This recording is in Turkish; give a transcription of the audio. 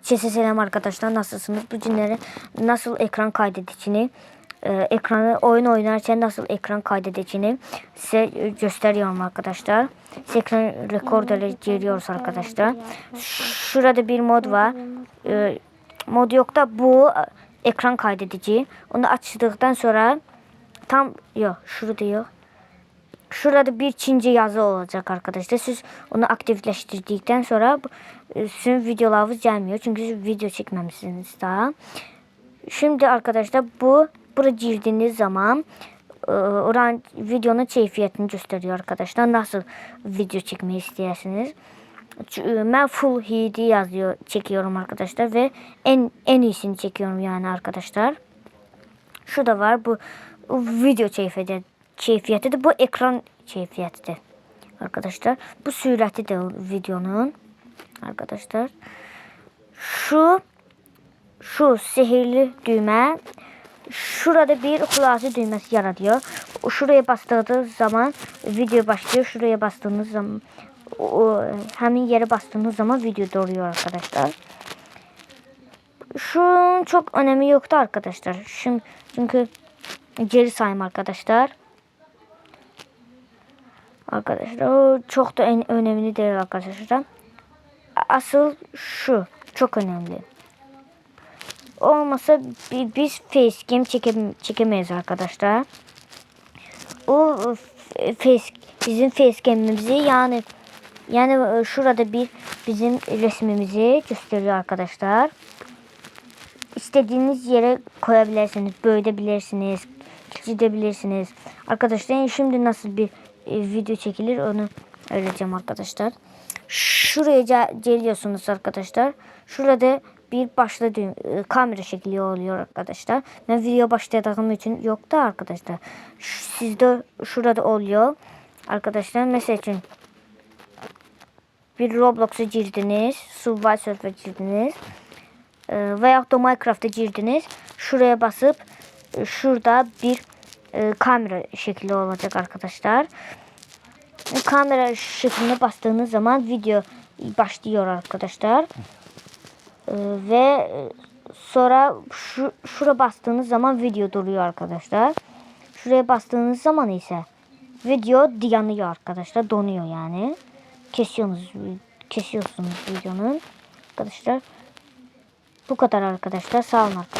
Herkese selam arkadaşlar. Nasılsınız? Bu günleri nasıl ekran kaydedicini, e, ekranı oyun oynarken nasıl ekran kaydedicini size gösteriyorum arkadaşlar. Size ekran rekorderle giriyoruz arkadaşlar. Şurada bir mod var. E, mod yok da bu e, ekran kaydedici. Onu açtıktan sonra tam yok şurada yok. Şurada bir Çince yazı olacak arkadaşlar. Siz onu aktifleştirdikten sonra e, sizin videolarınız gelmiyor. Çünkü video çekmemişsiniz daha. Şimdi arkadaşlar bu buraya girdiğiniz zaman e, oran videonun keyfiyetini gösteriyor arkadaşlar. Nasıl video çekmeyi istersiniz. Ç- e, full HD yazıyor çekiyorum arkadaşlar ve en en iyisini çekiyorum yani arkadaşlar. Şu da var bu video keyfiyeti, keyfiyeti de bu ekran keyfiyetidir. Arkadaşlar bu sürati de videonun arkadaşlar. Şu şu sihirli düğme şurada bir hulası düğmesi yaratıyor. O Şuraya bastığınız zaman video başlıyor. Şuraya bastığınız zaman o, hemen yere bastığınız zaman video doluyor arkadaşlar. Şu çok önemi yoktu arkadaşlar. Şimdi çünkü geri sayım arkadaşlar. Arkadaşlar o çok da en önemli değil arkadaşlar. Asıl şu çok önemli. Olmasa bi- biz facecam çeke, çekemeyiz arkadaşlar. O face bizim facecam'imizi yani yani e, şurada bir bizim resmimizi gösteriyor arkadaşlar istediğiniz yere koyabilirsiniz, büyütebilirsiniz, küçültebilirsiniz. Arkadaşlar şimdi nasıl bir video çekilir onu öğreteceğim arkadaşlar. Şuraya ge- geliyorsunuz arkadaşlar. Şurada bir başla düğüm, e, kamera şekli oluyor arkadaşlar. Ben video başladığım için yoktu arkadaşlar. Ş- Sizde şurada oluyor. Arkadaşlar mesela için bir Roblox'a girdiniz, Subway Surf'a girdiniz e, veyahut da Minecraft'a girdiniz. Şuraya basıp e, şurada bir e, kamera şekli olacak arkadaşlar. Bu kamera şekline bastığınız zaman video başlıyor arkadaşlar. E, ve e, sonra şu şura bastığınız zaman video duruyor arkadaşlar. Şuraya bastığınız zaman ise video yanıyor arkadaşlar. Donuyor yani. Kesiyorsunuz kesiyorsunuz videonun. Arkadaşlar bu kadar arkadaşlar. Sağ olun arkadaşlar.